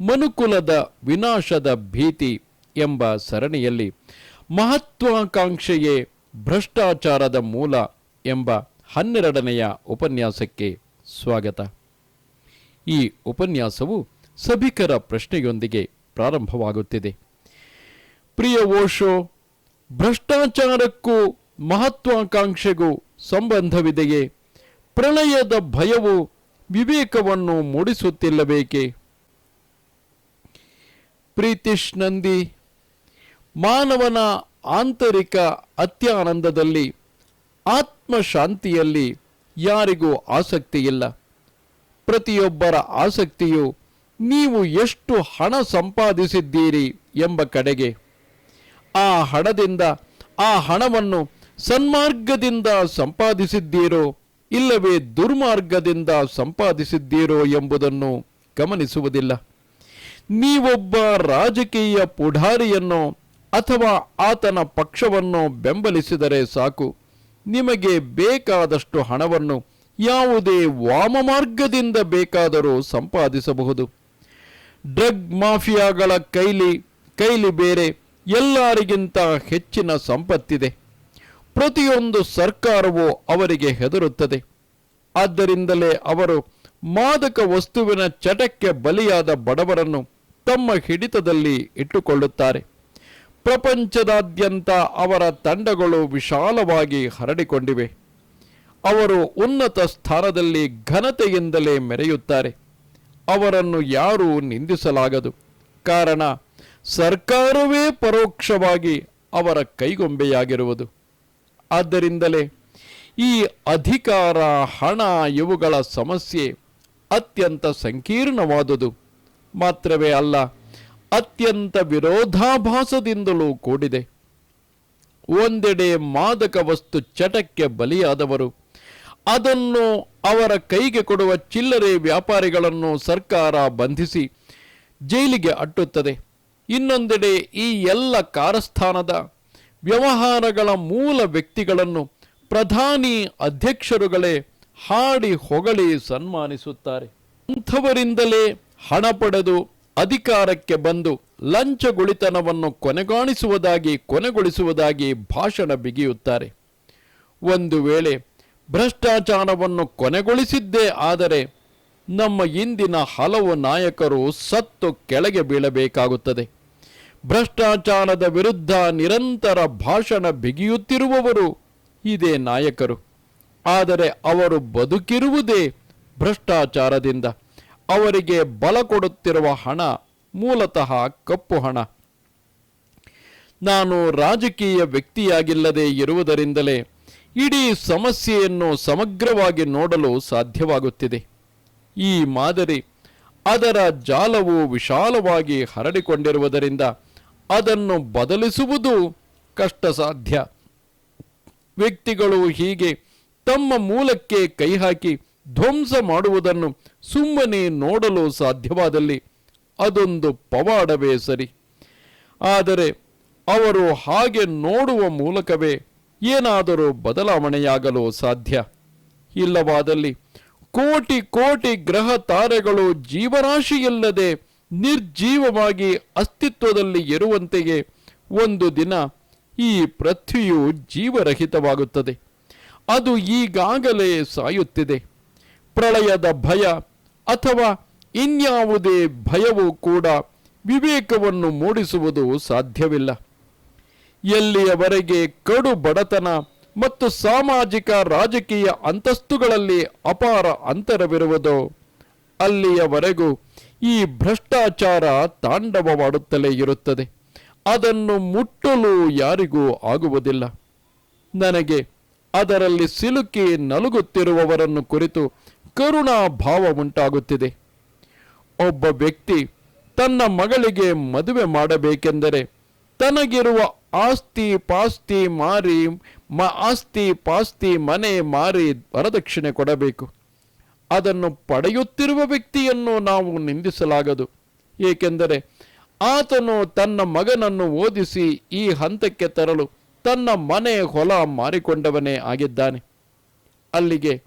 ಮನುಕುಲದ ವಿನಾಶದ ಭೀತಿ ಎಂಬ ಸರಣಿಯಲ್ಲಿ ಮಹತ್ವಾಕಾಂಕ್ಷೆಯೇ ಭ್ರಷ್ಟಾಚಾರದ ಮೂಲ ಎಂಬ ಹನ್ನೆರಡನೆಯ ಉಪನ್ಯಾಸಕ್ಕೆ ಸ್ವಾಗತ. ಈ ಉಪನ್ಯಾಸವು ಸಭಿಕರ ಪ್ರಶ್ನೆಯೊಂದಿಗೆ ಪ್ರಾರಂಭವಾಗುತ್ತಿದೆ. ಪ್ರಿಯ ಓಶೋ, ಭ್ರಷ್ಟಾಚಾರಕ್ಕೂ ಮಹತ್ವಾಕಾಂಕ್ಷೆಗೂ ಸಂಬಂಧವಿದೆಯೇ? ಪ್ರಳಯದ ಭಯವು ವಿವೇಕವನ್ನು ಮೂಡಿಸುತ್ತಿಲ್ಲಬೇಕೆ ಪ್ರೀತಿಶ್ ನಂದಿ, ಮಾನವನ ಆಂತರಿಕ ಅತ್ಯಾನಂದದಲ್ಲಿ, ಆತ್ಮಶಾಂತಿಯಲ್ಲಿ ಯಾರಿಗೂ ಆಸಕ್ತಿಯಿಲ್ಲ. ಪ್ರತಿಯೊಬ್ಬರ ಆಸಕ್ತಿಯು ನೀವು ಎಷ್ಟು ಹಣ ಸಂಪಾದಿಸಿದ್ದೀರಿ ಎಂಬ ಕಡೆಗೆ. ಆ ಹಣದಿಂದ, ಆ ಹಣವನ್ನು ಸನ್ಮಾರ್ಗದಿಂದ ಸಂಪಾದಿಸಿದ್ದೀರೋ, ಇಲ್ಲವೇ ದುರ್ಮಾರ್ಗದಿಂದ ಸಂಪಾದಿಸಿದ್ದೀರೋ ಎಂಬುದನ್ನು ಗಮನಿಸುವುದಿಲ್ಲ. ನೀವೊಬ್ಬ ರಾಜಕೀಯ ಪುಢಾರಿಯನ್ನೋ ಅಥವಾ ಆತನ ಪಕ್ಷವನ್ನು ಬೆಂಬಲಿಸಿದರೆ ಸಾಕು. ನಿಮಗೆ ಬೇಕಾದಷ್ಟು ಹಣವನ್ನು ಯಾವುದೇ ವಾಮಮಾರ್ಗದಿಂದ ಬೇಕಾದರೂ ಸಂಪಾದಿಸಬಹುದು. ಡ್ರಗ್ ಮಾಫಿಯಾಗಳ ಕೈಲಿ ಕೈಲಿ ಬೇರೆ ಎಲ್ಲರಿಗಿಂತ ಹೆಚ್ಚಿನ ಸಂಪತ್ತಿದೆ. ಪ್ರತಿಯೊಂದು ಸರ್ಕಾರವು ಅವರಿಗೆ ಹೆದರುತ್ತದೆ. ಆದ್ದರಿಂದಲೇ ಅವರು ಮಾದಕ ವಸ್ತುವಿನ ಚಟಕ್ಕೆ ಬಲಿಯಾದ ಬಡವರನ್ನು ತಮ್ಮ ಹಿಡಿತದಲ್ಲಿ ಇಟ್ಟುಕೊಳ್ಳುತ್ತಾರೆ. ಪ್ರಪಂಚದಾದ್ಯಂತ ಅವರ ತಂಡಗಳು ವಿಶಾಲವಾಗಿ ಹರಡಿಕೊಂಡಿವೆ. ಅವರು ಉನ್ನತ ಸ್ಥಾನದಲ್ಲಿ ಘನತೆಯಿಂದಲೇ ಮೆರೆಯುತ್ತಾರೆ. ಅವರನ್ನು ಯಾರೂ ನಿಂದಿಸಲಾಗದು. ಕಾರಣ, ಸರ್ಕಾರವೇ ಪರೋಕ್ಷವಾಗಿ ಅವರ ಕೈಗೊಂಬೆಯಾಗಿರುವುದು. ಆದ್ದರಿಂದಲೇ ಈ ಅಧಿಕಾರ, ಹಣ, ಇವುಗಳ ಸಮಸ್ಯೆ ಅತ್ಯಂತ ಸಂಕೀರ್ಣವಾದುದು. ಮಾತ್ರವೇ ಅಲ್ಲ, ಅತ್ಯಂತ ವಿರೋಧಾಭಾಸದಿಂದಲೂ ಕೂಡಿದೆ. ಒಂದೆಡೆ ಮಾದಕ ವಸ್ತು ಚಟಕ್ಕೆ ಬಲಿಯಾದವರು, ಅದನ್ನು ಅವರ ಕೈಗೆ ಕೊಡುವ ಚಿಲ್ಲರೆ ವ್ಯಾಪಾರಿಗಳನ್ನು ಸರ್ಕಾರ ಬಂಧಿಸಿ ಜೈಲಿಗೆ ಅಟ್ಟುತ್ತದೆ. ಇನ್ನೊಂದೆಡೆ ಈ ಎಲ್ಲ ಕಾರಸ್ಥಾನದ ವ್ಯವಹಾರಗಳ ಮೂಲ ವ್ಯಕ್ತಿಗಳನ್ನು ಪ್ರಧಾನಿ ಅಧ್ಯಕ್ಷರುಗಳೇ ಹಾಡಿ ಹೊಗಳಿ ಸನ್ಮಾನಿಸುತ್ತಾರೆ. ಅಂಥವರಿಂದಲೇ ಹಣ ಪಡೆದು ಅಧಿಕಾರಕ್ಕೆ ಬಂದು ಲಂಚಗುಳಿತನವನ್ನು ಕೊನೆಗಾಣಿಸುವುದಾಗಿ ಕೊನೆಗೊಳಿಸುವುದಾಗಿ ಭಾಷಣ ಬಿಗಿಯುತ್ತಾರೆ. ಒಂದು ವೇಳೆ ಭ್ರಷ್ಟಾಚಾರವನ್ನು ಕೊನೆಗೊಳಿಸಿದ್ದೇ ಆದರೆ ನಮ್ಮ ಇಂದಿನ ಹಲವು ನಾಯಕರು ಸತ್ತು ಕೆಳಗೆ ಬೀಳಬೇಕಾಗುತ್ತದೆ. ಭ್ರಷ್ಟಾಚಾರದ ವಿರುದ್ಧ ನಿರಂತರ ಭಾಷಣ ಬಿಗಿಯುತ್ತಿರುವವರು ಇದೇ ನಾಯಕರು. ಆದರೆ ಅವರು ಬದುಕಿರುವುದೇ ಭ್ರಷ್ಟಾಚಾರದಿಂದ. ಅವರಿಗೆ ಬಲ ಕೊಡುತ್ತಿರುವ ಹಣ ಮೂಲತಃ ಕಪ್ಪು ಹಣ. ನಾನು ರಾಜಕೀಯ ವ್ಯಕ್ತಿಯಾಗಿಲ್ಲದೆ ಇರುವುದರಿಂದಲೇ ಇಡೀ ಸಮಸ್ಯೆಯನ್ನು ಸಮಗ್ರವಾಗಿ ನೋಡಲು ಸಾಧ್ಯವಾಗುತ್ತಿದೆ. ಈ ಮಾದರಿ ಅದರ ಜಾಲವು ವಿಶಾಲವಾಗಿ ಹರಡಿಕೊಂಡಿರುವುದರಿಂದ ಅದನ್ನು ಬದಲಿಸುವುದು ಕಷ್ಟ ಸಾಧ್ಯ ವ್ಯಕ್ತಿಗಳು ಹೀಗೆ ತಮ್ಮ ಮೂಲಕ್ಕೆ ಕೈ ಹಾಕಿ ಧ್ವಂಸ ಮಾಡುವುದನ್ನು ಸುಮ್ಮನೆ ನೋಡಲು ಸಾಧ್ಯವಾದಲ್ಲಿ ಅದೊಂದು ಪವಾಡವೇ ಸರಿ. ಆದರೆ ಅವರು ಹಾಗೆ ನೋಡುವ ಮೂಲಕವೇ ಏನಾದರೂ ಬದಲಾವಣೆಯಾಗಲು ಸಾಧ್ಯ. ಇಲ್ಲವಾದಲ್ಲಿ ಕೋಟಿ ಕೋಟಿ ಗ್ರಹ ತಾರೆಗಳು ಜೀವರಾಶಿಯಿಲ್ಲದೆ ನಿರ್ಜೀವವಾಗಿ ಅಸ್ತಿತ್ವದಲ್ಲಿ ಇರುವಂತೆಯೇ ಒಂದು ದಿನ ಈ ಪೃಥ್ವಿಯು ಜೀವರಹಿತವಾಗುತ್ತದೆ. ಅದು ಈಗಾಗಲೇ ಸಾಯುತ್ತಿದೆ. ಪ್ರಳಯದ ಭಯ ಅಥವಾ ಇನ್ಯಾವುದೇ ಭಯವೂ ಕೂಡ ವಿವೇಕವನ್ನು ಮೂಡಿಸುವುದು ಸಾಧ್ಯವಿಲ್ಲ. ಎಲ್ಲಿಯವರೆಗೆ ಕಡು ಬಡತನ ಮತ್ತು ಸಾಮಾಜಿಕ ರಾಜಕೀಯ ಅಂತಸ್ತುಗಳಲ್ಲಿ ಅಪಾರ ಅಂತರವಿರುವುದೋ, ಅಲ್ಲಿಯವರೆಗೂ ಈ ಭ್ರಷ್ಟಾಚಾರ ತಾಂಡವವಾಡುತ್ತಲೇ ಇರುತ್ತದೆ. ಅದನ್ನು ಮುಟ್ಟಲು ಯಾರಿಗೂ ಆಗುವುದಿಲ್ಲ. ನನಗೆ ಅದರಲ್ಲಿ ಸಿಲುಕಿ ನಲುಗುತ್ತಿರುವವರನ್ನು ಕುರಿತು ಕರುಣಾ ಭಾವ ಉಂಟಾಗುತ್ತಿದೆ ಒಬ್ಬ ವ್ಯಕ್ತಿ ತನ್ನ ಮಗಳಿಗೆ ಮದುವೆ ಮಾಡಬೇಕೆಂದರೆ ತನಗಿರುವ ಆಸ್ತಿ ಪಾಸ್ತಿ ಮಾರಿ, ಮ ಆಸ್ತಿ ಪಾಸ್ತಿ ಮನೆ ಮಾರಿ ವರದಕ್ಷಿಣೆ ಕೊಡಬೇಕು. ಅದನ್ನು ಪಡೆಯುತ್ತಿರುವ ವ್ಯಕ್ತಿಯನ್ನು ನಾವು ನಿಂದಿಸಲಾಗದು. ಏಕೆಂದರೆ ಆತನು ತನ್ನ ಮಗನನ್ನು ಓದಿಸಿ ಈ ಹಂತಕ್ಕೆ ತರಲು ತನ್ನ ಮನೆ ಹೊಲ ಮಾರಿಕೊಂಡವನೇ ಆಗಿದ್ದಾನೆ. ಅಲ್ಲಿಗೆ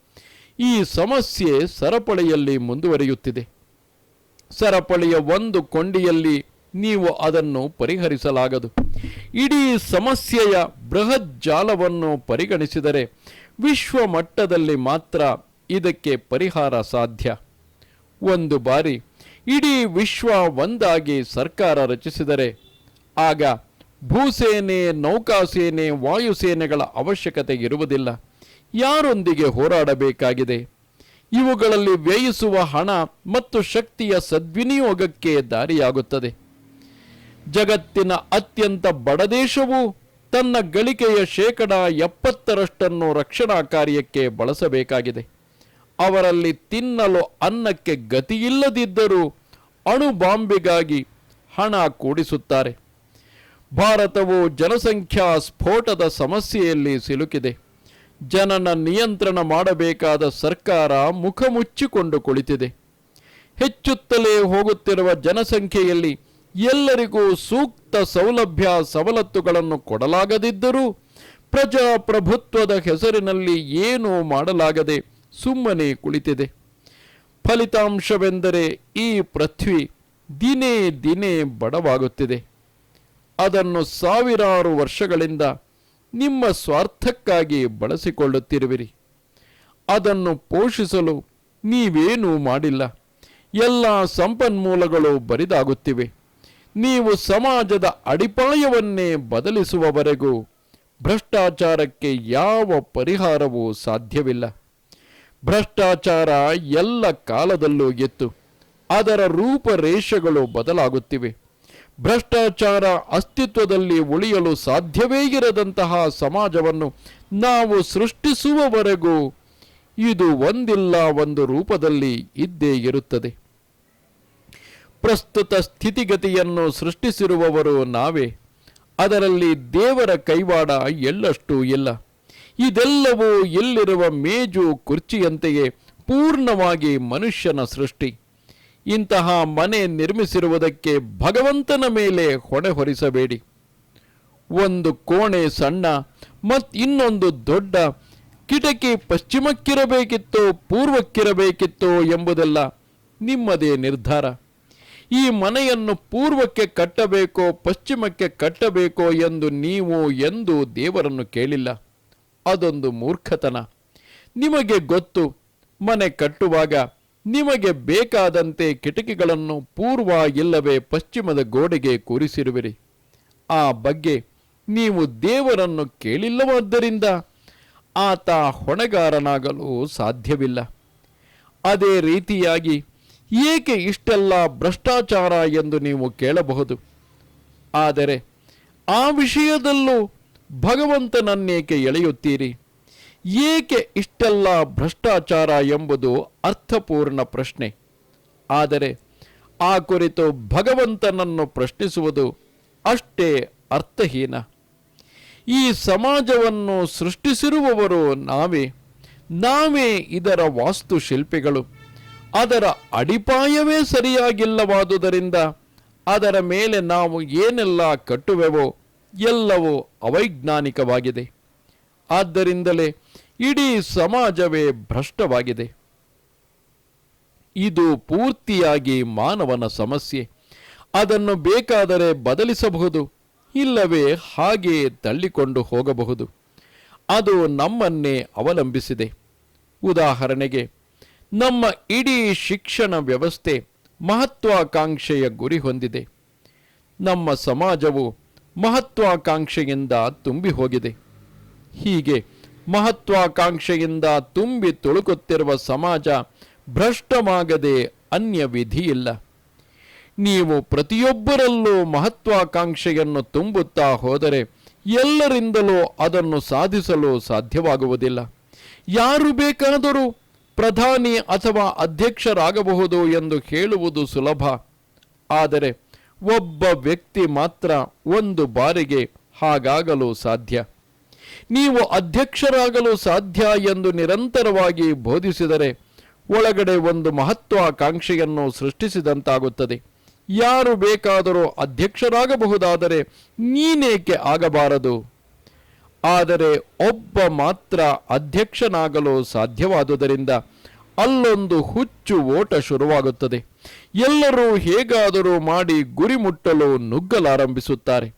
ಈ ಸಮಸ್ಯೆ ಸರಪಳಿಯಲ್ಲಿ ಮುಂದುವರಿಯುತ್ತಿದೆ. ಸರಪಳಿಯ ಒಂದು ಕೊಂಡಿಯಲ್ಲಿ ನೀವು ಅದನ್ನು ಪರಿಹರಿಸಲಾಗದು. ಇಡೀ ಸಮಸ್ಯೆಯ ಬೃಹತ್ ಜಾಲವನ್ನು ಪರಿಗಣಿಸಿದರೆ ವಿಶ್ವ ಮಟ್ಟದಲ್ಲಿ ಮಾತ್ರ ಇದಕ್ಕೆ ಪರಿಹಾರ ಸಾಧ್ಯ. ಒಂದು ಬಾರಿ ಇಡೀ ವಿಶ್ವ ಒಂದಾಗಿ ಸರ್ಕಾರ ರಚಿಸಿದರೆ ಆಗ ಭೂಸೇನೆ, ನೌಕಾಸೇನೆ, ವಾಯುಸೇನೆಗಳ ಅವಶ್ಯಕತೆ ಇರುವುದಿಲ್ಲ. ಯಾರೊಂದಿಗೆ ಹೋರಾಡಬೇಕಾಗಿದೆ? ಇವುಗಳಲ್ಲಿ ವ್ಯಯಿಸುವ ಹಣ ಮತ್ತು ಶಕ್ತಿಯ ಸದ್ವಿನಿಯೋಗಕ್ಕೆ ದಾರಿಯಾಗುತ್ತದೆ. ಜಗತ್ತಿನ ಅತ್ಯಂತ ಬಡ ದೇಶವು ತನ್ನ ಗಳಿಕೆಯ ಶೇಕಡ ಎಪ್ಪತ್ತರಷ್ಟನ್ನು ರಕ್ಷಣಾ ಕಾರ್ಯಕ್ಕೆ ಬಳಸಬೇಕಾಗಿದೆ. ಅವರಲ್ಲಿ ತಿನ್ನಲು ಅನ್ನಕ್ಕೆ ಗತಿಯಿಲ್ಲದಿದ್ದರೂ ಅಣು ಬಾಂಬೆಗಾಗಿ ಹಣ ಕೂಡಿಸುತ್ತಾರೆ. ಭಾರತವು ಜನಸಂಖ್ಯಾ ಸ್ಫೋಟದ ಸಮಸ್ಯೆಯಲ್ಲಿ ಸಿಲುಕಿದೆ. ಜನನ ನಿಯಂತ್ರಣ ಮಾಡಬೇಕಾದ ಸರ್ಕಾರ ಮುಖ ಮುಚ್ಚಿಕೊಂಡು ಕುಳಿತಿದೆ. ಹೆಚ್ಚುತ್ತಲೇ ಹೋಗುತ್ತಿರುವ ಜನಸಂಖ್ಯೆಯಲ್ಲಿ ಎಲ್ಲರಿಗೂ ಸೂಕ್ತ ಸೌಲಭ್ಯ ಸವಲತ್ತುಗಳನ್ನು ಕೊಡಲಾಗದಿದ್ದರೂ ಪ್ರಜಾಪ್ರಭುತ್ವದ ಹೆಸರಿನಲ್ಲಿ ಏನೂ ಮಾಡಲಾಗದೆ ಸುಮ್ಮನೆ ಕುಳಿತಿದೆ. ಫಲಿತಾಂಶವೆಂದರೆ ಈ ಪೃಥ್ವಿ ದಿನೇ ದಿನೇ ಬಡವಾಗುತ್ತಿದೆ. ಅದನ್ನು ಸಾವಿರಾರು ವರ್ಷಗಳಿಂದ ನಿಮ್ಮ ಸ್ವಾರ್ಥಕ್ಕಾಗಿ ಬಳಸಿಕೊಳ್ಳುತ್ತಿರುವಿರಿ. ಅದನ್ನು ಪೋಷಿಸಲು ನೀವೇನೂ ಮಾಡಿಲ್ಲ. ಎಲ್ಲ ಸಂಪನ್ಮೂಲಗಳು ಬರಿದಾಗುತ್ತಿವೆ. ನೀವು ಸಮಾಜದ ಅಡಿಪಾಯವನ್ನೇ ಬದಲಿಸುವವರೆಗೂ ಭ್ರಷ್ಟಾಚಾರಕ್ಕೆ ಯಾವ ಪರಿಹಾರವೂ ಸಾಧ್ಯವಿಲ್ಲ. ಭ್ರಷ್ಟಾಚಾರ ಎಲ್ಲ ಕಾಲದಲ್ಲೂ ಎತ್ತು. ಅದರ ರೂಪರೇಷೆಗಳು ಬದಲಾಗುತ್ತಿವೆ. ಭ್ರಷ್ಟಾಚಾರ ಅಸ್ತಿತ್ವದಲ್ಲಿ ಉಳಿಯಲು ಸಾಧ್ಯವೇ ಇರದಂತಹ ಸಮಾಜವನ್ನು ನಾವು ಸೃಷ್ಟಿಸುವವರೆಗೂ ಇದು ಒಂದಿಲ್ಲ, ಒಂದು ರೂಪದಲ್ಲಿ ಇದ್ದೇ ಇರುತ್ತದೆ. ಪ್ರಸ್ತುತ ಸ್ಥಿತಿಗತಿಯನ್ನು ಸೃಷ್ಟಿಸಿರುವವರು ನಾವೇ. ಅದರಲ್ಲಿ ದೇವರ ಕೈವಾಡ ಎಳ್ಳಷ್ಟೂ ಇಲ್ಲ. ಇದೆಲ್ಲವೂ ಇಲ್ಲಿರುವ ಮೇಜು ಕುರ್ಚಿಯಂತೆಯೇ ಪೂರ್ಣವಾಗಿ ಮನುಷ್ಯನ ಸೃಷ್ಟಿ. ಇಂತಹ ಮನೆ ನಿರ್ಮಿಸಿರುವುದಕ್ಕೆ ಭಗವಂತನ ಮೇಲೆ ಹೊಣೆ ಹೊರಿಸಬೇಡಿ. ಒಂದು ಕೋಣೆ ಸಣ್ಣ ಮತ್ ಇನ್ನೊಂದು ದೊಡ್ಡ. ಕಿಟಕಿ ಪಶ್ಚಿಮಕ್ಕಿರಬೇಕಿತ್ತೋ ಪೂರ್ವಕ್ಕಿರಬೇಕಿತ್ತೋ ಎಂಬುದೆಲ್ಲ ನಿಮ್ಮದೇ ನಿರ್ಧಾರ. ಈ ಮನೆಯನ್ನು ಪೂರ್ವಕ್ಕೆ ಕಟ್ಟಬೇಕೋ ಪಶ್ಚಿಮಕ್ಕೆ ಕಟ್ಟಬೇಕೋ ಎಂದು ನೀವು ಎಂದು ದೇವರನ್ನು ಕೇಳಿಲ್ಲ. ಅದೊಂದು ಮೂರ್ಖತನ. ನಿಮಗೆ ಗೊತ್ತು, ಮನೆ ಕಟ್ಟುವಾಗ ನಿಮಗೆ ಬೇಕಾದಂತೆ ಕಿಟಕಿಗಳನ್ನು ಪೂರ್ವ ಇಲ್ಲವೇ ಪಶ್ಚಿಮದ ಗೋಡೆಗೆ ಕೂರಿಸಿರುವಿರಿ. ಆ ಬಗ್ಗೆ ನೀವು ದೇವರನ್ನು ಕೇಳಿಲ್ಲವಾದ್ದರಿಂದ ಆತ ಹೊಣೆಗಾರನಾಗಲು ಸಾಧ್ಯವಿಲ್ಲ. ಅದೇ ರೀತಿಯಾಗಿ ಏಕೆ ಇಷ್ಟೆಲ್ಲ ಭ್ರಷ್ಟಾಚಾರ ಎಂದು ನೀವು ಕೇಳಬಹುದು? ಆದರೆ ಆ ವಿಷಯದಲ್ಲೂ ಭಗವಂತನನ್ನೇಕೆ ಎಳೆಯುತ್ತೀರಿ? ಏಕೆ ಇಷ್ಟೆಲ್ಲ ಭ್ರಷ್ಟಾಚಾರ ಎಂಬುದು ಅರ್ಥಪೂರ್ಣ ಪ್ರಶ್ನೆ. ಆದರೆ ಆ ಕುರಿತು ಭಗವಂತನನ್ನು ಪ್ರಶ್ನಿಸುವುದು ಅಷ್ಟೇ ಅರ್ಥಹೀನ. ಈ ಸಮಾಜವನ್ನು ಸೃಷ್ಟಿಸಿರುವವರು ನಾವೇ. ನಾವೇ ಇದರ ವಾಸ್ತುಶಿಲ್ಪಿಗಳು. ಅದರ ಅಡಿಪಾಯವೇ ಸರಿಯಾಗಿಲ್ಲವಾದುದರಿಂದ ಅದರ ಮೇಲೆ ನಾವು ಏನೆಲ್ಲ ಕಟ್ಟುವೆವೋ ಎಲ್ಲವೂ ಅವೈಜ್ಞಾನಿಕವಾಗಿದೆ. ಆದ್ದರಿಂದಲೇ ಇಡೀ ಸಮಾಜವೇ ಭ್ರಷ್ಟವಾಗಿದೆ. ಇದು ಪೂರ್ತಿಯಾಗಿ ಮಾನವನ ಸಮಸ್ಯೆ. ಅದನ್ನು ಬೇಕಾದರೆ ಬದಲಿಸಬಹುದು, ಇಲ್ಲವೇ ಹಾಗೆ ತಳ್ಳಿಕೊಂಡು ಹೋಗಬಹುದು. ಅದು ನಮ್ಮನ್ನೇ ಅವಲಂಬಿಸಿದೆ. ಉದಾಹರಣೆಗೆ, ನಮ್ಮ ಇಡೀ ಶಿಕ್ಷಣ ವ್ಯವಸ್ಥೆ ಮಹತ್ವಾಕಾಂಕ್ಷೆಯ ಗುರಿ ಹೊಂದಿದೆ. ನಮ್ಮ ಸಮಾಜವು ಮಹತ್ವಾಕಾಂಕ್ಷೆಯಿಂದ ತುಂಬಿ ಹೋಗಿದೆ. ಹೀಗೆ ಮಹತ್ವಾಕಾಂಕ್ಷೆಯಿಂದ ತುಂಬಿ ತುಳುಕುತ್ತಿರುವ ಸಮಾಜ ಭ್ರಷ್ಟವಾಗದೆ ಅನ್ಯ ವಿಧಿಯಿಲ್ಲ ನೀವು ಪ್ರತಿಯೊಬ್ಬರಲ್ಲೂ ಮಹತ್ವಾಕಾಂಕ್ಷೆಯನ್ನು ತುಂಬುತ್ತಾ ಹೋದರೆ ಎಲ್ಲರಿಂದಲೂ ಅದನ್ನು ಸಾಧಿಸಲು ಸಾಧ್ಯವಾಗುವುದಿಲ್ಲ. ಯಾರು ಬೇಕಾದರೂ ಪ್ರಧಾನಿ ಅಥವಾ ಅಧ್ಯಕ್ಷರಾಗಬಹುದು ಎಂದು ಹೇಳುವುದು ಸುಲಭ. ಆದರೆ ಒಬ್ಬ ವ್ಯಕ್ತಿ ಮಾತ್ರ ಒಂದು ಬಾರಿಗೆ ಹಾಗಾಗಲು ಸಾಧ್ಯ. ನೀವು ಅಧ್ಯಕ್ಷರಾಗಲು ಸಾಧ್ಯ ಎಂದು ನಿರಂತರವಾಗಿ ಬೋಧಿಸಿದರೆ ಒಳಗಡೆ ಒಂದು ಮಹತ್ವಾಕಾಂಕ್ಷೆಯನ್ನು ಸೃಷ್ಟಿಸಿದಂತಾಗುತ್ತದೆ. ಯಾರು ಬೇಕಾದರೂ ಅಧ್ಯಕ್ಷರಾಗಬಹುದಾದರೆ ನೀನೇಕೆ ಆಗಬಾರದು? ಆದರೆ ಒಬ್ಬ ಮಾತ್ರ ಅಧ್ಯಕ್ಷನಾಗಲು ಸಾಧ್ಯವಾದುದರಿಂದ ಅಲ್ಲೊಂದು ಹುಚ್ಚು ಓಟ ಶುರುವಾಗುತ್ತದೆ. ಎಲ್ಲರೂ ಹೇಗಾದರೂ ಮಾಡಿ ಗುರಿ ಮುಟ್ಟಲು ನುಗ್ಗಲಾರಂಭಿಸುತ್ತಾರೆ.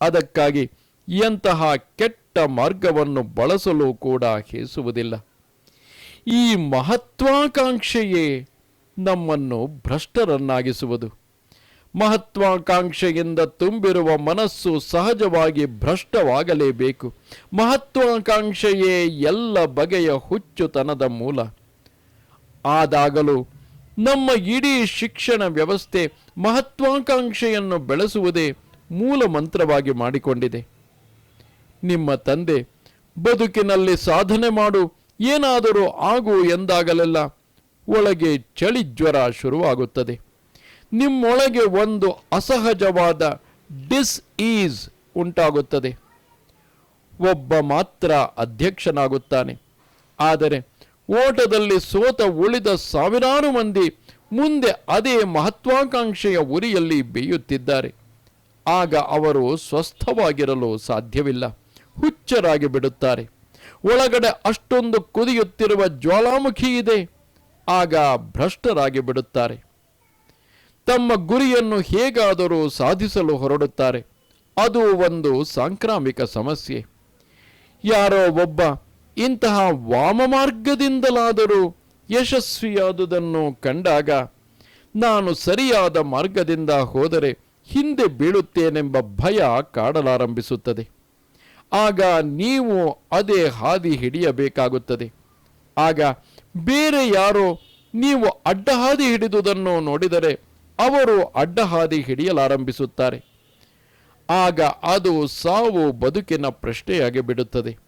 ಅದಕ್ಕಾಗಿ ಎಂತಹ ಕೆಟ್ಟ ಮಾರ್ಗವನ್ನು ಬಳಸಲು ಕೂಡ ಹೇಸುವುದಿಲ್ಲ. ಈ ಮಹತ್ವಾಕಾಂಕ್ಷೆಯೇ ನಮ್ಮನ್ನು ಭ್ರಷ್ಟರನ್ನಾಗಿಸುವುದು. ಮಹತ್ವಾಕಾಂಕ್ಷೆಯಿಂದ ತುಂಬಿರುವ ಮನಸ್ಸು ಸಹಜವಾಗಿ ಭ್ರಷ್ಟವಾಗಲೇಬೇಕು. ಮಹತ್ವಾಕಾಂಕ್ಷೆಯೇ ಎಲ್ಲ ಬಗೆಯ ಹುಚ್ಚುತನದ ಮೂಲ. ಆದಾಗಲೂ ನಮ್ಮ ಇಡೀ ಶಿಕ್ಷಣ ವ್ಯವಸ್ಥೆ ಮಹತ್ವಾಕಾಂಕ್ಷೆಯನ್ನು ಬೆಳೆಸುವುದೇ ಮೂಲ ಮಂತ್ರವಾಗಿ ಮಾಡಿಕೊಂಡಿದೆ. ನಿಮ್ಮ ತಂದೆ, ಬದುಕಿನಲ್ಲಿ ಸಾಧನೆ ಮಾಡು, ಏನಾದರೂ ಆಗು ಎಂದಾಗಲೆಲ್ಲ ಒಳಗೆ ಚಳಿ ಜ್ವರ ಶುರುವಾಗುತ್ತದೆ. ನಿಮ್ಮೊಳಗೆ ಒಂದು ಅಸಹಜವಾದ ಡಿಸ್ ಈಸ್ ಉಂಟಾಗುತ್ತದೆ. ಒಬ್ಬ ಮಾತ್ರ ಅಧ್ಯಕ್ಷನಾಗುತ್ತಾನೆ. ಆದರೆ ಓಟದಲ್ಲಿ ಸೋತ ಉಳಿದ ಸಾವಿರಾರು ಮಂದಿ ಮುಂದೆ ಅದೇ ಮಹತ್ವಾಕಾಂಕ್ಷೆಯ ಉರಿಯಲ್ಲಿ ಬೇಯುತ್ತಿದ್ದಾರೆ. ಆಗ ಅವರು ಸ್ವಸ್ಥವಾಗಿರಲು ಸಾಧ್ಯವಿಲ್ಲ. ಹುಚ್ಚರಾಗಿ ಬಿಡುತ್ತಾರೆ. ಒಳಗಡೆ ಅಷ್ಟೊಂದು ಕುದಿಯುತ್ತಿರುವ ಜ್ವಾಲಾಮುಖಿ ಇದೆ. ಆಗ ಭ್ರಷ್ಟರಾಗಿ ಬಿಡುತ್ತಾರೆ. ತಮ್ಮ ಗುರಿಯನ್ನು ಹೇಗಾದರೂ ಸಾಧಿಸಲು ಹೊರಡುತ್ತಾರೆ. ಅದು ಒಂದು ಸಾಂಕ್ರಾಮಿಕ ಸಮಸ್ಯೆ. ಯಾರೋ ಒಬ್ಬ ಇಂತಹ ವಾಮಮಾರ್ಗದಿಂದಲಾದರೂ ಯಶಸ್ವಿಯಾದುದನ್ನು ಕಂಡಾಗ, ನಾನು ಸರಿಯಾದ ಮಾರ್ಗದಿಂದ ಹೋದರೆ ಹಿಂದೆ ಬೀಳುತ್ತೇನೆಂಬ ಭಯ ಕಾಡಲಾರಂಭಿಸುತ್ತದೆ. ಆಗ ನೀವು ಅದೇ ಹಾದಿ ಹಿಡಿಯಬೇಕಾಗುತ್ತದೆ. ಆಗ ಬೇರೆ ಯಾರೋ ನೀವು ಅಡ್ಡಹಾದಿ ಹಿಡಿದುದನ್ನು ನೋಡಿದರೆ ಅವರು ಅಡ್ಡಹಾದಿ ಹಿಡಿಯಲಾರಂಭಿಸುತ್ತಾರೆ. ಆಗ ಅದು ಸಾವು ಬದುಕಿನ ಪ್ರಶ್ನೆಯಾಗಿ ಬಿಡುತ್ತದೆ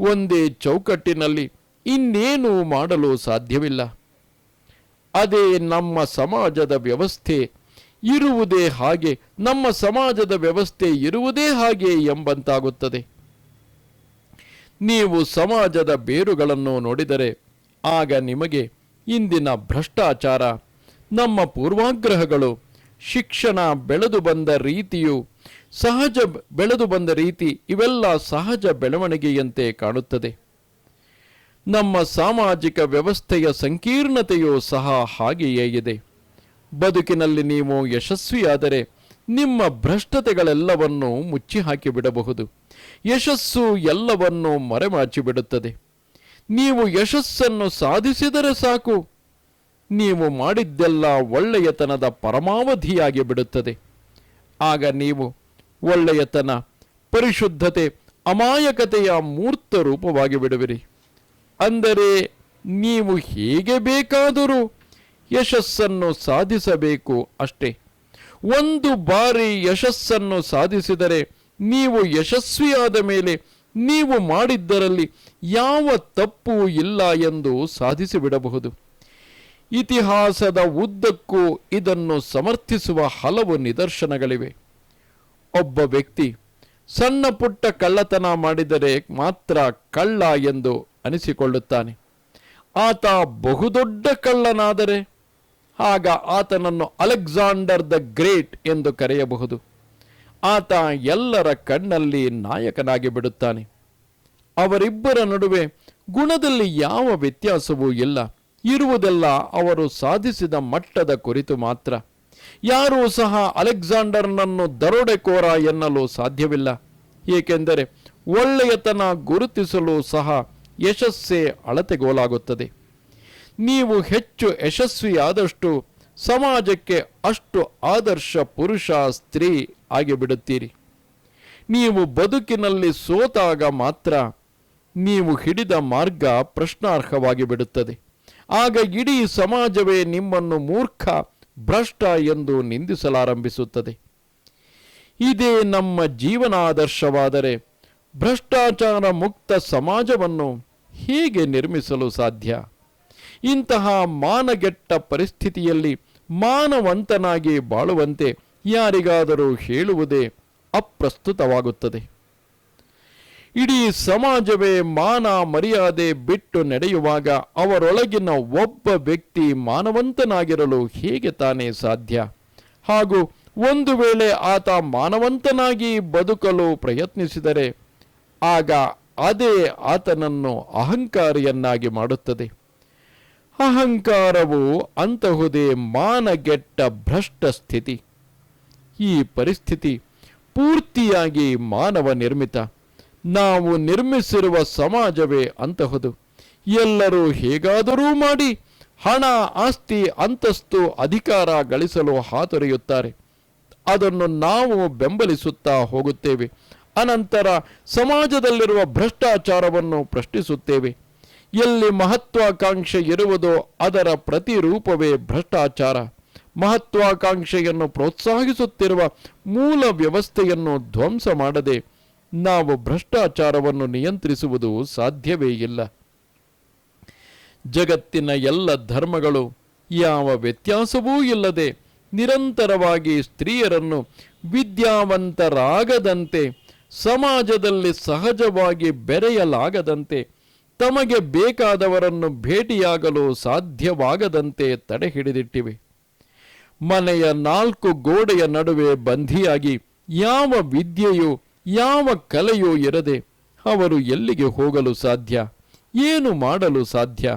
ಒಂದೇ ಚೌಕಟ್ಟಿನಲ್ಲಿ ಇನ್ನೇನು ಮಾಡಲು ಸಾಧ್ಯವಿಲ್ಲ. ಅದೇ ನಮ್ಮ ಸಮಾಜದ ವ್ಯವಸ್ಥೆ ಇರುವುದೇ ಹಾಗೆ ನಮ್ಮ ಸಮಾಜದ ವ್ಯವಸ್ಥೆ ಇರುವುದೇ ಹಾಗೆ ಎಂಬಂತಾಗುತ್ತದೆ. ನೀವು ಸಮಾಜದ ಬೇರುಗಳನ್ನು ನೋಡಿದರೆ ಆಗ ನಿಮಗೆ ಇಂದಿನ ಭ್ರಷ್ಟಾಚಾರ, ನಮ್ಮ ಪೂರ್ವಾಗ್ರಹಗಳು, ಶಿಕ್ಷಣ ಬೆಳೆದು ಬಂದ ರೀತಿಯು, ಸಹಜ ಬೆಳೆದು ಬಂದ ರೀತಿ ಇವೆಲ್ಲ ಸಹಜ ಬೆಳವಣಿಗೆಯಂತೆ ಕಾಣುತ್ತದೆ. ನಮ್ಮ ಸಾಮಾಜಿಕ ವ್ಯವಸ್ಥೆಯ ಸಂಕೀರ್ಣತೆಯೂ ಸಹ ಹಾಗೆಯೇ ಇದೆ. ಬದುಕಿನಲ್ಲಿ ನೀವು ಯಶಸ್ವಿಯಾದರೆ ನಿಮ್ಮ ಭ್ರಷ್ಟತೆಗಳೆಲ್ಲವನ್ನು ಮುಚ್ಚಿ ಹಾಕಿಬಿಡಬಹುದು ಯಶಸ್ಸು ಎಲ್ಲವನ್ನೂ ಮರೆಮಾಚಿ ಬಿಡುತ್ತದೆ ನೀವು ಯಶಸ್ಸನ್ನು ಸಾಧಿಸಿದರೆ ಸಾಕು. ನೀವು ಮಾಡಿದ್ದೆಲ್ಲ ಒಳ್ಳೆಯತನದ ಪರಮಾವಧಿಯಾಗಿ ಬಿಡುತ್ತದೆ ಆಗ ನೀವು ಒಳ್ಳೆಯತನ, ಪರಿಶುದ್ಧತೆ, ಅಮಾಯಕತೆಯ ಮೂರ್ತ ರೂಪವಾಗಿ ಬಿಡುವಿರಿ ಅಂದರೆ ನೀವು ಹೇಗೆ ಬೇಕಾದರೂ ಯಶಸ್ಸನ್ನು ಸಾಧಿಸಬೇಕು ಅಷ್ಟೇ. ಒಂದು ಬಾರಿ ಯಶಸ್ಸನ್ನು ಸಾಧಿಸಿದರೆ ನೀವು ಯಶಸ್ವಿಯಾದ ಮೇಲೆ ನೀವು ಮಾಡಿದ್ದರಲ್ಲಿ ಯಾವ ತಪ್ಪು ಇಲ್ಲ ಎಂದು ಸಾಧಿಸಿಬಿಡಬಹುದು. ಇತಿಹಾಸದ ಉದ್ದಕ್ಕೂ ಇದನ್ನು ಸಮರ್ಥಿಸುವ ಹಲವು ನಿದರ್ಶನಗಳಿವೆ. ಒಬ್ಬ ವ್ಯಕ್ತಿ ಸಣ್ಣ ಪುಟ್ಟ ಕಳ್ಳತನ ಮಾಡಿದರೆ ಮಾತ್ರ ಕಳ್ಳ ಎಂದು ಅನಿಸಿಕೊಳ್ಳುತ್ತಾನೆ. ಆತ ಬಹುದೊಡ್ಡ ಕಳ್ಳನಾದರೆ ಆಗ ಆತನನ್ನು ಅಲೆಕ್ಸಾಂಡರ್ ದ ಗ್ರೇಟ್ ಎಂದು ಕರೆಯಬಹುದು. ಆತ ಎಲ್ಲರ ಕಣ್ಣಲ್ಲಿ ನಾಯಕನಾಗಿ ಬಿಡುತ್ತಾನೆ. ಅವರಿಬ್ಬರ ನಡುವೆ ಗುಣದಲ್ಲಿ ಯಾವ ವ್ಯತ್ಯಾಸವೂ ಇಲ್ಲ. ಇರುವುದೆಲ್ಲ ಅವರು ಸಾಧಿಸಿದ ಮಟ್ಟದ ಕುರಿತು ಮಾತ್ರ. ಯಾರೂ ಸಹ ಅಲೆಕ್ಸಾಂಡರ್ನನ್ನು ದರೋಡೆಕೋರ ಎನ್ನಲು ಸಾಧ್ಯವಿಲ್ಲ. ಏಕೆಂದರೆ ಒಳ್ಳೆಯತನ ಗುರುತಿಸಲು ಸಹ ಯಶಸ್ಸೇ ಅಳತೆಗೋಲಾಗುತ್ತದೆ. ನೀವು ಹೆಚ್ಚು ಯಶಸ್ವಿಯಾದಷ್ಟು ಸಮಾಜಕ್ಕೆ ಅಷ್ಟು ಆದರ್ಶ ಪುರುಷ ಸ್ತ್ರೀ ಆಗಿಬಿಡುತ್ತೀರಿ. ನೀವು ಬದುಕಿನಲ್ಲಿ ಸೋತಾಗ ಮಾತ್ರ ನೀವು ಹಿಡಿದ ಮಾರ್ಗ ಪ್ರಶ್ನಾರ್ಹವಾಗಿ ಬಿಡುತ್ತದೆ ಆಗ ಇಡೀ ಸಮಾಜವೇ ನಿಮ್ಮನ್ನು ಮೂರ್ಖ, ಭ್ರಷ್ಟ ಎಂದು ನಿಂದಿಸಲಾರಂಭಿಸುತ್ತದೆ. ಇದೇ ನಮ್ಮ ಜೀವನಾದರ್ಶವಾದರೆ ಭ್ರಷ್ಟಾಚಾರ ಮುಕ್ತ ಸಮಾಜವನ್ನು ಹೇಗೆ ನಿರ್ಮಿಸಲು ಸಾಧ್ಯ. ಇಂತಹ ಮಾನಗೆಟ್ಟ ಪರಿಸ್ಥಿತಿಯಲ್ಲಿ ಮಾನವಂತನಾಗಿ ಬಾಳುವಂತೆ ಯಾರಿಗಾದರೂ ಹೇಳುವುದೇ ಅಪ್ರಸ್ತುತವಾಗುತ್ತದೆ. ಇಡೀ ಸಮಾಜವೇ ಮಾನ ಮರ್ಯಾದೆ ಬಿಟ್ಟು ನಡೆಯುವಾಗ ಅವರೊಳಗಿನ ಒಬ್ಬ ವ್ಯಕ್ತಿ ಮಾನವಂತನಾಗಿರಲು ಹೇಗೆ ತಾನೇ ಸಾಧ್ಯ? ಹಾಗೂ ಒಂದು ವೇಳೆ ಆತ ಮಾನವಂತನಾಗಿ ಬದುಕಲು ಪ್ರಯತ್ನಿಸಿದರೆ ಆಗ ಅದೇ ಆತನನ್ನು ಅಹಂಕಾರಿಯನ್ನಾಗಿ ಮಾಡುತ್ತದೆ. ಅಹಂಕಾರವು ಅಂತಹುದೇ ಮಾನಗೆಟ್ಟ ಭ್ರಷ್ಟ ಸ್ಥಿತಿ. ಈ ಪರಿಸ್ಥಿತಿ ಪೂರ್ತಿಯಾಗಿ ಮಾನವ ನಿರ್ಮಿತ. ನಾವು ನಿರ್ಮಿಸಿರುವ ಸಮಾಜವೇ ಅಂತಹುದು. ಎಲ್ಲರೂ ಹೇಗಾದರೂ ಮಾಡಿ ಹಣ, ಆಸ್ತಿ, ಅಂತಸ್ತು, ಅಧಿಕಾರ ಗಳಿಸಲು ಹಾತೊರೆಯುತ್ತಾರೆ. ಅದನ್ನು ನಾವು ಬೆಂಬಲಿಸುತ್ತಾ ಹೋಗುತ್ತೇವೆ. ಅನಂತರ ಸಮಾಜದಲ್ಲಿರುವ ಭ್ರಷ್ಟಾಚಾರವನ್ನು ಪ್ರಶ್ನಿಸುತ್ತೇವೆ. ಎಲ್ಲಿ ಮಹತ್ವಾಕಾಂಕ್ಷೆ ಇರುವುದೋ ಅದರ ಪ್ರತಿರೂಪವೇ ಭ್ರಷ್ಟಾಚಾರ. ಮಹತ್ವಾಕಾಂಕ್ಷೆಯನ್ನು ಪ್ರೋತ್ಸಾಹಿಸುತ್ತಿರುವ ಮೂಲ ವ್ಯವಸ್ಥೆಯನ್ನು ಧ್ವಂಸ ಮಾಡದೆ ನಾವು ಭ್ರಷ್ಟಾಚಾರವನ್ನು ನಿಯಂತ್ರಿಸುವುದು ಸಾಧ್ಯವೇ ಇಲ್ಲ. ಜಗತ್ತಿನ ಎಲ್ಲ ಧರ್ಮಗಳು ಯಾವ ವ್ಯತ್ಯಾಸವೂ ಇಲ್ಲದೆ ನಿರಂತರವಾಗಿ ಸ್ತ್ರೀಯರನ್ನು ವಿದ್ಯಾವಂತರಾಗದಂತೆ, ಸಮಾಜದಲ್ಲಿ ಸಹಜವಾಗಿ ಬೆರೆಯಲಾಗದಂತೆ ತಮಗೆ ಬೇಕಾದವರನ್ನು ಭೇಟಿಯಾಗಲು ಸಾಧ್ಯವಾಗದಂತೆ ತಡೆ ಹಿಡಿದಿಟ್ಟಿವೆ. ಮನೆಯ ನಾಲ್ಕು ಗೋಡೆಯ ನಡುವೆ ಬಂಧಿಯಾಗಿ ಯಾವ ವಿದ್ಯೆಯೋ, ಯಾವ ಕಲೆಯೂ ಇರದೆ ಅವರು ಎಲ್ಲಿಗೆ ಹೋಗಲು ಸಾಧ್ಯ, ಏನು ಮಾಡಲು ಸಾಧ್ಯ?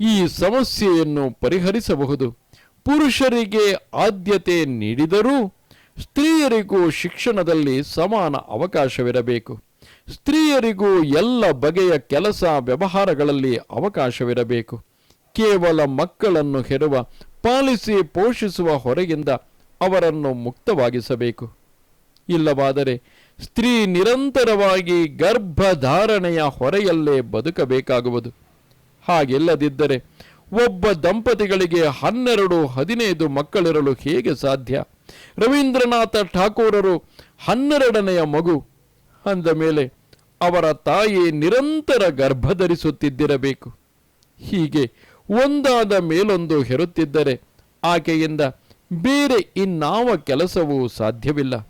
ಈ ಸಮಸ್ಯೆಯನ್ನು ಪರಿಹರಿಸಬಹುದು. ಪುರುಷರಿಗೆ ಆದ್ಯತೆ ನೀಡಿದರೂ ಸ್ತ್ರೀಯರಿಗೂ ಶಿಕ್ಷಣದಲ್ಲಿ ಸಮಾನ ಅವಕಾಶವಿರಬೇಕು. ಸ್ತ್ರೀಯರಿಗೂ ಎಲ್ಲ ಬಗೆಯ ಕೆಲಸ ವ್ಯವಹಾರಗಳಲ್ಲಿ ಅವಕಾಶವಿರಬೇಕು. ಕೇವಲ ಮಕ್ಕಳನ್ನು ಹೆರುವ, ಪಾಲಿಸಿ ಪೋಷಿಸುವ ಹೊರೆಯಿಂದ ಅವರನ್ನು ಮುಕ್ತವಾಗಿಸಬೇಕು. ಇಲ್ಲವಾದರೆ ಸ್ತ್ರೀ ನಿರಂತರವಾಗಿ ಗರ್ಭಧಾರಣೆಯ ಹೊರೆಯಲ್ಲೇ ಬದುಕಬೇಕಾಗುವುದು. ಹಾಗಿಲ್ಲದಿದ್ದರೆ ಒಬ್ಬ ದಂಪತಿಗಳಿಗೆ ಹನ್ನೆರಡು, ಹದಿನೈದು ಮಕ್ಕಳಿರಲು ಹೇಗೆ ಸಾಧ್ಯ? ರವೀಂದ್ರನಾಥ ಠಾಕೂರರು ಹನ್ನೆರಡನೆಯ ಮಗು. ಅಂದ ಮೇಲೆ ಅವರ ತಾಯಿ ನಿರಂತರ ಗರ್ಭಧರಿಸುತ್ತಿದ್ದಿರಬೇಕು. ಹೀಗೆ ಒಂದಾದ ಮೇಲೊಂದು ಹೆರುತ್ತಿದ್ದರೆ ಆಕೆಯಿಂದ ಬೇರೆ ಇನ್ನಾವ ಕೆಲಸವೂ ಸಾಧ್ಯವಿಲ್ಲ.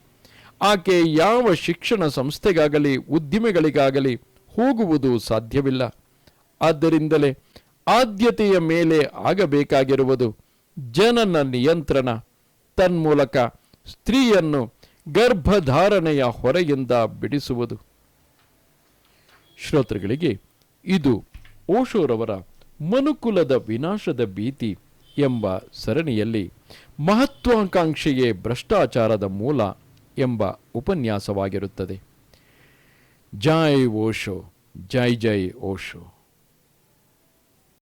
ಆಕೆ ಯಾವ ಶಿಕ್ಷಣ ಸಂಸ್ಥೆಗಾಗಲಿ, ಉದ್ದಿಮೆಗಳಿಗಾಗಲಿ ಹೋಗುವುದು ಸಾಧ್ಯವಿಲ್ಲ. ಆದ್ದರಿಂದಲೇ ಆದ್ಯತೆಯ ಮೇಲೆ ಆಗಬೇಕಾಗಿರುವುದು ಜನನ ನಿಯಂತ್ರಣ. ತನ್ಮೂಲಕ ಸ್ತ್ರೀಯನ್ನು ಗರ್ಭಧಾರಣೆಯ ಹೊರೆಯಿಂದ ಬಿಡಿಸುವುದು. ಶ್ರೋತೃಗಳಿಗೆ, ಇದು ಓಶೋರವರ ಮನುಕುಲದ ವಿನಾಶದ ಭೀತಿ ಎಂಬ ಸರಣಿಯಲ್ಲಿ ಮಹತ್ವಾಕಾಂಕ್ಷೆಯೇ ಭ್ರಷ್ಟಾಚಾರದ ಮೂಲ ಎಂಬ ಉಪನ್ಯಾಸವಾಗಿರುತ್ತದೆ. ಜೈ ಓಶೋ, ಜೈ ಜೈ ಓಶೋ.